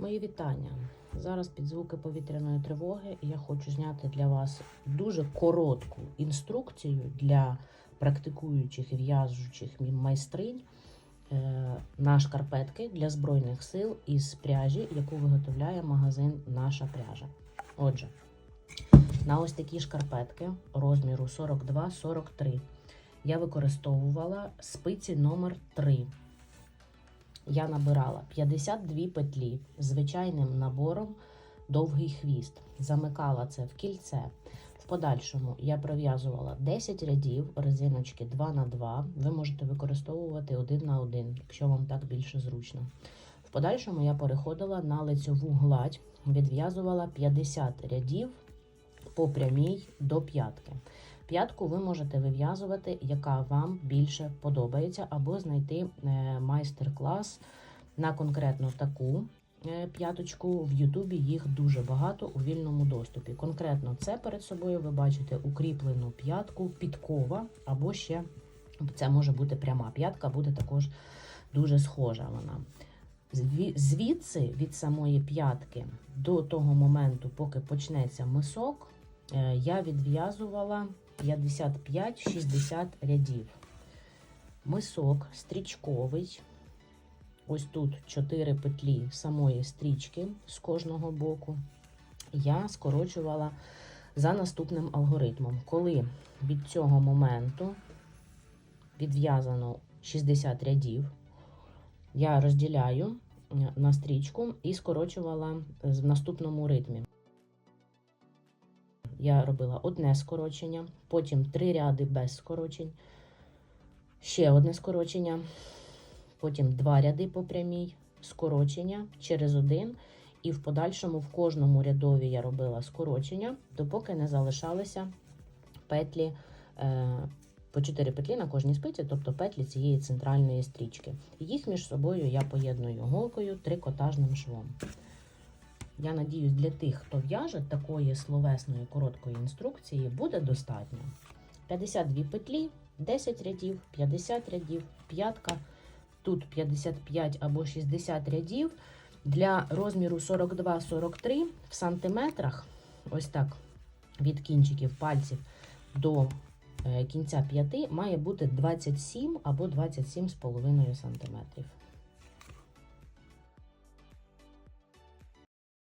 Мої вітання. Зараз під звуки повітряної тривоги я хочу зняти для вас дуже коротку інструкцію для практикуючих і в'яжучих майстринь е, на шкарпетки для Збройних сил із пряжі, яку виготовляє магазин Наша пряжа. Отже, на ось такі шкарпетки розміру 42-43 я використовувала спиці номер 3 я набирала 52 петлі звичайним набором довгий хвіст. Замикала це в кільце. В подальшому я пров'язувала 10 рядів резиночки 2 на 2 Ви можете використовувати 1 на 1, якщо вам так більше зручно. В подальшому я переходила на лицьову гладь, відв'язувала 50 рядів по прямій до п'ятки. П'ятку ви можете вив'язувати, яка вам більше подобається, або знайти е, майстер-клас на конкретно таку е, п'яточку. В Ютубі їх дуже багато у вільному доступі. Конкретно це перед собою ви бачите укріплену п'ятку, підкова, або ще це може бути пряма п'ятка, буде також дуже схожа вона. Звідси від самої п'ятки до того моменту, поки почнеться мисок, е, я відв'язувала 55-60 рядів. Мисок стрічковий. Ось тут 4 петлі самої стрічки з кожного боку. Я скорочувала за наступним алгоритмом. Коли від цього моменту відв'язано 60 рядів, я розділяю на стрічку і скорочувала в наступному ритмі я робила одне скорочення, потім три ряди без скорочень, ще одне скорочення, потім два ряди по прямій, скорочення через один. І в подальшому в кожному рядові я робила скорочення, допоки не залишалися петлі е, по 4 петлі на кожній спиці, тобто петлі цієї центральної стрічки. Їх між собою я поєдную голкою трикотажним швом. Я надіюсь, для тих, хто в'яже такої словесної короткої інструкції, буде достатньо. 52 петлі, 10 рядів, 50 рядів, п'ятка, тут 55 або 60 рядів. Для розміру 42-43 в сантиметрах, ось так, від кінчиків пальців до е, кінця п'яти, має бути 27 або 27,5 сантиметрів.